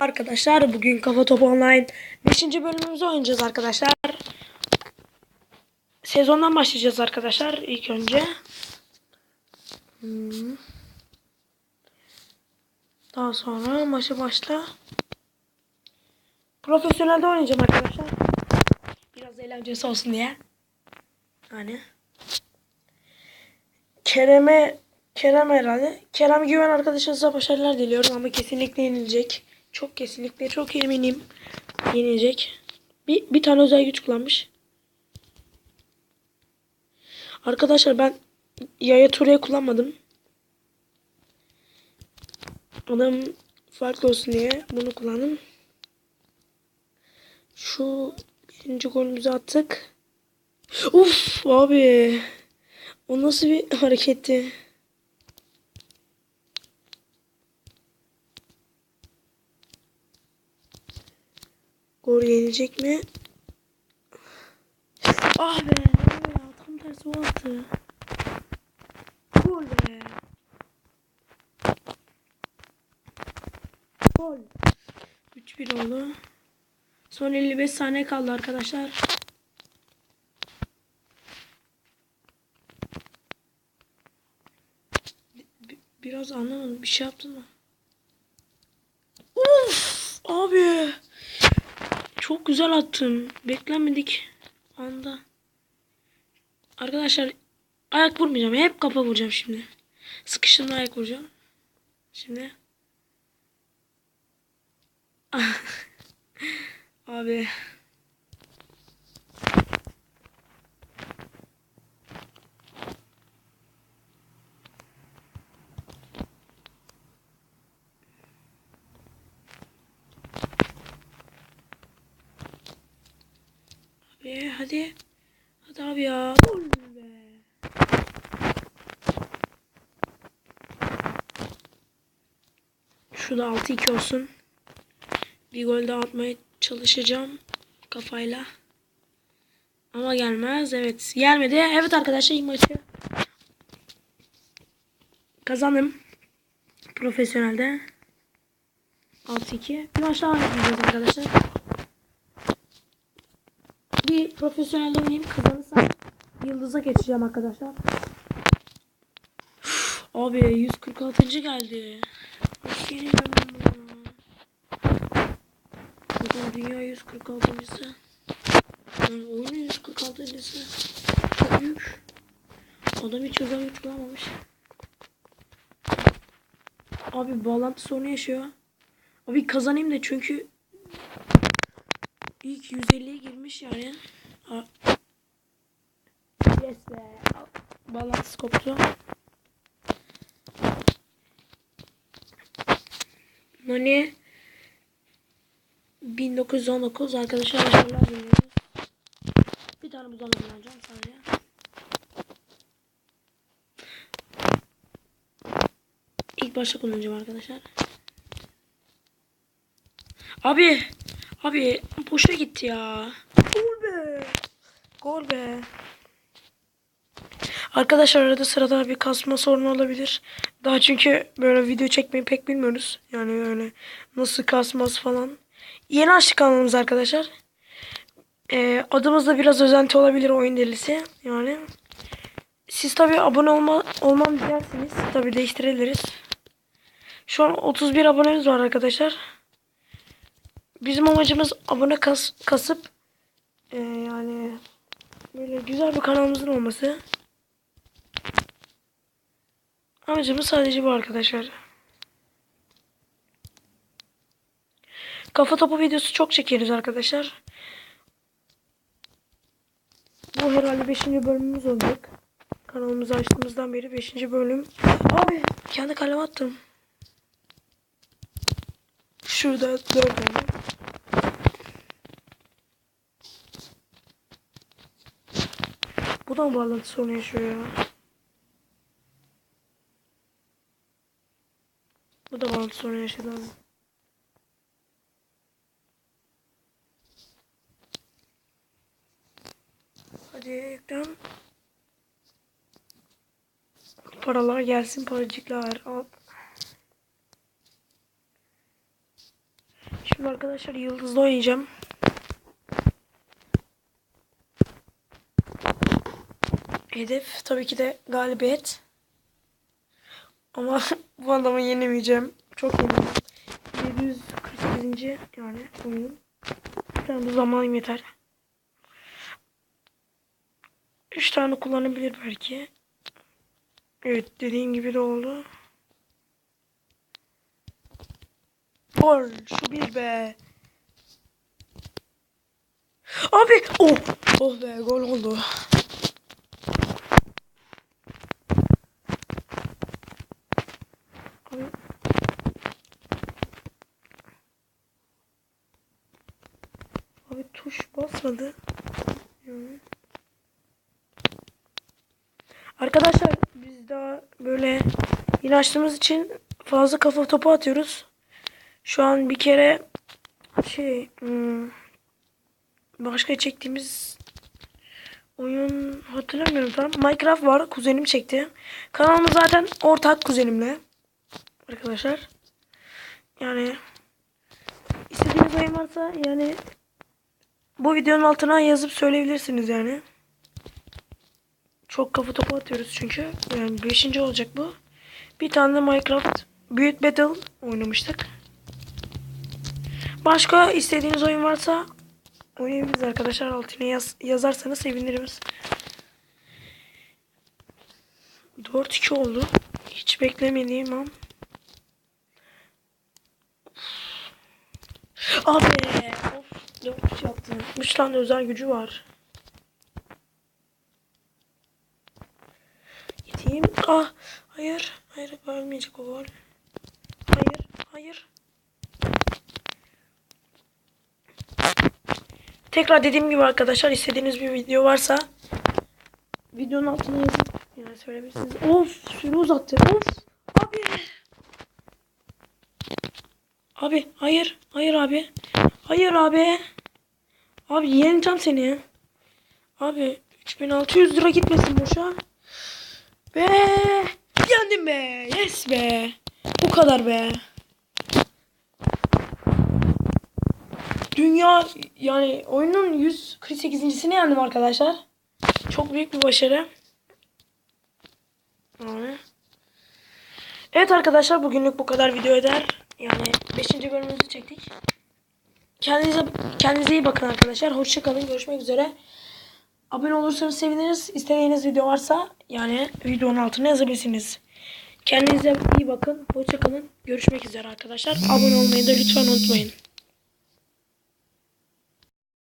Arkadaşlar bugün Kafa Top Online 5. bölümümüzü oynayacağız arkadaşlar. Sezondan başlayacağız arkadaşlar ilk önce. Hmm. Daha sonra maçı başla. Profesyonelde oynayacağım arkadaşlar. Biraz eğlencesi olsun diye. Hani. Kerem'e Kerem herhalde. Kerem Güven arkadaşınıza başarılar diliyorum ama kesinlikle yenilecek. Çok kesinlikle çok eminim yenilecek. Bir, bir tane özel güç kullanmış. Arkadaşlar ben Yaya Ture'yi kullanmadım. Adam farklı olsun diye bunu kullandım. Şu birinci golümüzü attık. Uf abi. O nasıl bir hareketti? Gol gelecek mi? Ah be. ya, tam tersi o attı. Gol be. Gol. 3-1 oldu. Son 55 saniye kaldı arkadaşlar. Bi- Biraz anlamadım. Bir şey yaptın mı? Uf! Abi. Çok güzel attın. Beklenmedik anda. Arkadaşlar ayak vurmayacağım. Hep kafa vuracağım şimdi. Sıkıştığımda ayak vuracağım. Şimdi. Abi. Abi hadi. Hadi abi ya. Gol be. Şu da 6-2 olsun. Bir gol daha atmaya çalışacağım kafayla. Ama gelmez. Evet. Gelmedi. Evet arkadaşlar ilk maçı kazandım. Profesyonelde. 6-2. Bir maç daha arkadaşlar. Bir profesyonelde oynayayım kazanırsam yıldıza geçeceğim arkadaşlar. Abi 146. geldi. Nasıl dünya 146.sı. Yani oyunun 146.sı. Çok büyük. Adam hiç özel güç kullanmamış. Abi bağlantı sorunu yaşıyor. Abi kazanayım da çünkü ilk 150'ye girmiş yani. A- Yes be. Bağlantısı koptu. Nani 1919 arkadaşlar başarılar diliyoruz. Bir tane buzdan kullanacağım sadece. İlk başta kullanacağım arkadaşlar. Abi, abi boşa gitti ya. Gol be. Gol be. Arkadaşlar arada sırada bir kasma sorunu olabilir. Daha çünkü böyle video çekmeyi pek bilmiyoruz. Yani öyle nasıl kasmaz falan. Yeni açtık kanalımız arkadaşlar. Ee, adımızda biraz özenti olabilir oyun delisi. Yani siz tabi abone olma, olmam dilerseniz tabi değiştirebiliriz. Şu an 31 abonemiz var arkadaşlar. Bizim amacımız abone kas, kasıp ee, yani böyle güzel bir kanalımızın olması. Amacımız sadece bu arkadaşlar. Kafa topu videosu çok çekeriz arkadaşlar. Bu herhalde 5. bölümümüz olacak. Kanalımızı açtığımızdan beri 5. bölüm. Abi kendi kaleme attım. Şurada 4 tane. Bu da mı bağlantı sorunu yaşıyor ya? Bu da bağlantı sorunu yaşadı abi. Hadi ekran. Paralar gelsin paracıklar. Al. Şimdi arkadaşlar yıldızlı oynayacağım. Hedef tabii ki de galibiyet. Ama bu adamı yenemeyeceğim. Çok eminim. 748. yani oyun. Yani bu zamanım yeter. 3 tane kullanabilir belki. Evet dediğin gibi de oldu. Gol şu bir be. Abi oh oh be gol oldu. Abi. Tuş basmadı. Arkadaşlar biz daha böyle yeni açtığımız için fazla kafa topu atıyoruz. Şu an bir kere şey hmm, başka çektiğimiz oyun hatırlamıyorum tam. Minecraft var. Kuzenim çekti. Kanalımız zaten ortak kuzenimle. Arkadaşlar. Yani istediğiniz oyun varsa yani bu videonun altına yazıp söyleyebilirsiniz yani. Çok kafa topu atıyoruz çünkü. Yani 5. olacak bu. Bir tane de Minecraft Büyük Battle oynamıştık. Başka istediğiniz oyun varsa oynayabiliriz arkadaşlar. Altına yaz, yazarsanız seviniriz. 4-2 oldu. Hiç beklemediğim an. Abi of 4 yaptı. 3 tane özel gücü var. Gideyim. Ah hayır. Hayır ölmeyecek o gol. Hayır. Hayır. Tekrar dediğim gibi arkadaşlar istediğiniz bir video varsa videonun altına yazıp yani söyleyebilirsiniz. Of süre uzattı. Of abi. Abi hayır. Hayır abi. Hayır abi. Abi yeneceğim seni. Abi 3600 lira gitmesin boşa. Be yendim be. Yes be. Bu kadar be. Dünya yani oyunun 148.sini yendim arkadaşlar. Çok büyük bir başarı. Evet arkadaşlar bugünlük bu kadar video eder. Yani 5. bölümümüzü çektik. Kendinize kendinize iyi bakın arkadaşlar. Hoşça kalın. Görüşmek üzere. Abone olursanız seviniriz. İstediğiniz video varsa yani videonun altına yazabilirsiniz. Kendinize iyi bakın. Hoşça kalın. Görüşmek üzere arkadaşlar. Abone olmayı da lütfen unutmayın.